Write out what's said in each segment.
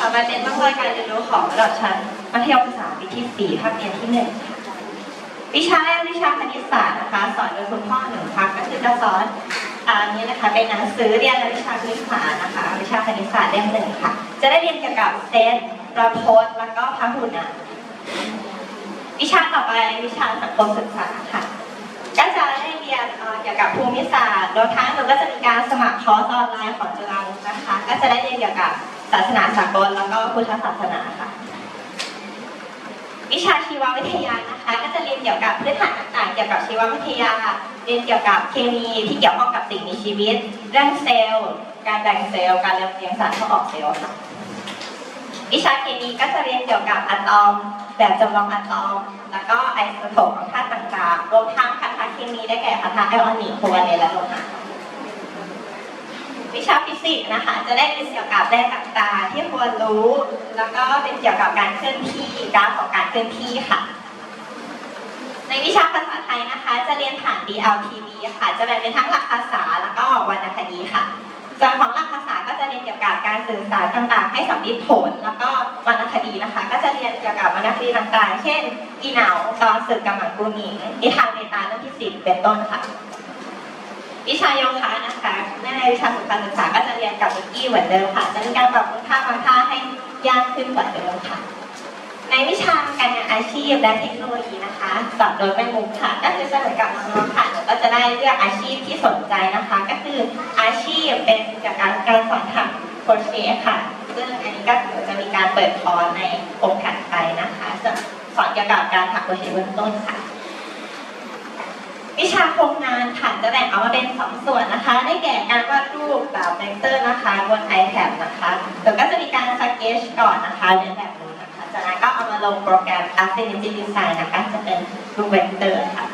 ต่อไปเป็นร่องรอยการเรียนรู้ของระดับชั้นมัธยมศึกษาปีที่ 4 ภาคเรียนที่1ค่ะวิชาแรกวิชาคณิตศาสตร์นะคะ สอนโดยคุณพ่อหนึ่งพักก็คือจะสอนอ่านี้นะคะเป็นหนังสือเรียนวิชาคณิตศาสตร์นะคะ วิชาคณิตศาสตร์เล่มหนึ่งค่ะ จะได้เรียนเกี่ยวกับเซตประพจน์แล้วก็พหุนะวิชาต่อไปวิชาสังคมศึกษาค่ะก็จะได้เรียนเกี่ยวกับภูมิศาสตร์รวมทั้งเราก็จะมีการสมัครคอร์สออนไลน์ของจุฬาลงกรณ์นะคะ ก็จะได้เรียนเกี่ยวกับ ศาสนาสากลแล้วก็พุทธศาสนาค่ะ วิชาชีววิทยานะคะ ก็จะเรียนเกี่ยวกับพื้นฐานต่างๆ เกี่ยวกับชีววิทยา เรียนเกี่ยวกับเคมีที่เกี่ยวข้องกับสิ่งมีชีวิต เรื่องเซลล์ การแบ่งเซลล์ การเรียงสารเข้าออกเซลล์ค่ะ วิชาเคมีก็จะเรียนเกี่ยวกับอะตอม แบบจำลองอะตอม แล้วก็ไอโซโทปของธาตุต่างๆ รวมทั้งคาถาเคมีได้แก่คาถาไอออนิกโควัลเลนและโลหะ วิชาฟิสิกส์นะคะ จะได้เรียนเกี่ยวกับแรงต่างๆที่ควรรู้ แล้วก็เป็นเกี่ยวกับการเคลื่อนที่กราฟของการเคลื่อนที่ค่ะ ในวิชาภาษาไทยนะคะ จะเรียนผ่าน DLTV ค่ะ จะแบ่งเป็นทั้งหลักภาษาแล้วก็วรรณคดีค่ะส่วนของหลักภาษาก็จะเรียนเกี่ยวกับการสื่อสารต่างๆ ให้สำลิดผล แล้วก็วรรณคดีนะคะ ก็จะเรียนเกี่ยวกับวรรณคดีต่างๆ เช่นอีหนาวตอนศึกกับหมังกรูหนิงนิทานเมตาเรื่องที่สิบเป็นต้นค่ะ วิชาโยคะนะคะในวิชาสุขศึกษาก็จะเรียนกับวิกกี้เหมือนเดิมค่ะ จะมีการปรับปรุงท่าบางท่าให้ยากขึ้นกว่าเดิมค่ะ ในวิชาการงานอาชีพและเทคโนโลยีนะคะสอนโดยแม่มุกค่ะก็คือจะเหมือนกับน้องๆค่ะก็จะได้เลือกอาชีพที่สนใจนะคะ ก็คืออาชีพเป็นเกี่ยวกับการสอนทำโครเชต์ค่ะ ซึ่งอันนี้ก็จะมีการเปิดคอร์สในองค์ถัดไปนะคะจะสอนเกี่ยวกับการถักโครเชต์เบื้องต้นค่ะ วิชาโครงงานค่ะจะแบ่งออกมาเป็นสองส่วนนะคะ ได้แก่การวาดรูปแบบเวกเตอร์นะคะบน iPad นะคะแล้วก็จะมีการสเกจก่อนนะคะเรียนแบบนี้นะคะ จากนั้นก็เอามาลงโปรแกรม Affinity Design นะคะจะเป็นรูปเวกเตอร์ค่ะ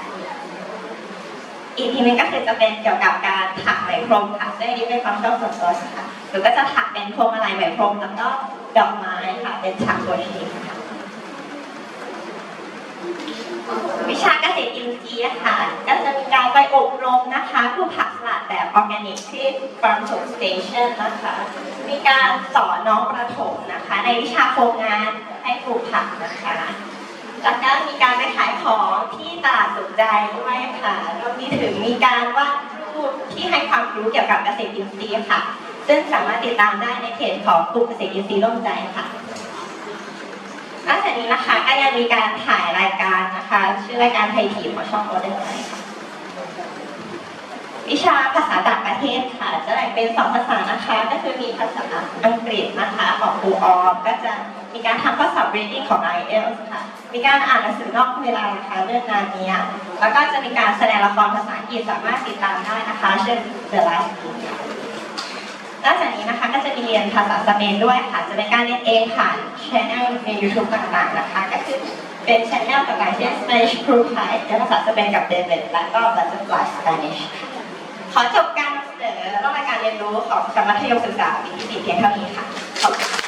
อีกทีนึงก็คือจะเป็นเกี่ยวกับการถักไหมพรมค่ะซึ่งอันนี้เป็นความชอบส่วนตัวค่ะหรือก็จะถักเป็นพวงมาลัยไหมพรมแล้วก็ดอกไม้ค่ะ เป็นถักโครเชต์ค่ะ วิชาเกษตรอินทรีย์ค่ะ ก็จะมีการไปอบรมนะคะปลูกผักสลัดแบบออร์แกนิกที่ Farm to Station นะคะ มีการสอนน้องประถมนะคะ ในวิชาโครงงานให้ปลูกผักนะคะแล้วก็มีการไปขายของที่ตลาดสุขใจด้วยค่ะรวมมีถึงมีการวาดรูปที่ให้ความรู้เกี่ยวกับเกษตรอินทรีย์ค่ะ ซึ่งสามารถติดตามได้ในเพจของกลุ่มเกษตรอินทรีย์ร่วมใจค่ะ นอกจากนี้นะคะก็ยังมีการถ่ายรายการนะคะ ชื่อรายการไทยทีของช่องโอเดนไค่ะวิชาภาษาต่างประเทศค่ะ จะแบ่งเป็นสองภาษานะคะ ก็คือมีภาษาอังกฤษนะคะของครูออมก็จะมีการทำข้อสอบ reading ของ IELTS ค่ะ มีการอ่านหนังสือนอกเวลานะคะเรื่องนาเนียแล้วก็จะมีการแสดงละครภาษาอังกฤษสามารถติดตามได้นะคะ เช่น The Last King นอกจากนี้นะคะก็จะมีเรียนภาษาสเปนด้วยค่ะ จะเป็นการเรียนเองผ่าน ช anel ใน YouTube ต่างๆนะคะก็คือเป็นช anel ต่างๆเช่น Spanish Crew Thai เรียนภาษาสเปนกับเดวิดแล้วก็ Butterfly Spanish ค่ะขอจบการนำเสนอรายการเรียนรู้ของชั้นมัธยมศึกษาปีที่สี่เพียงเท่านี้ค่ะขอบคุณ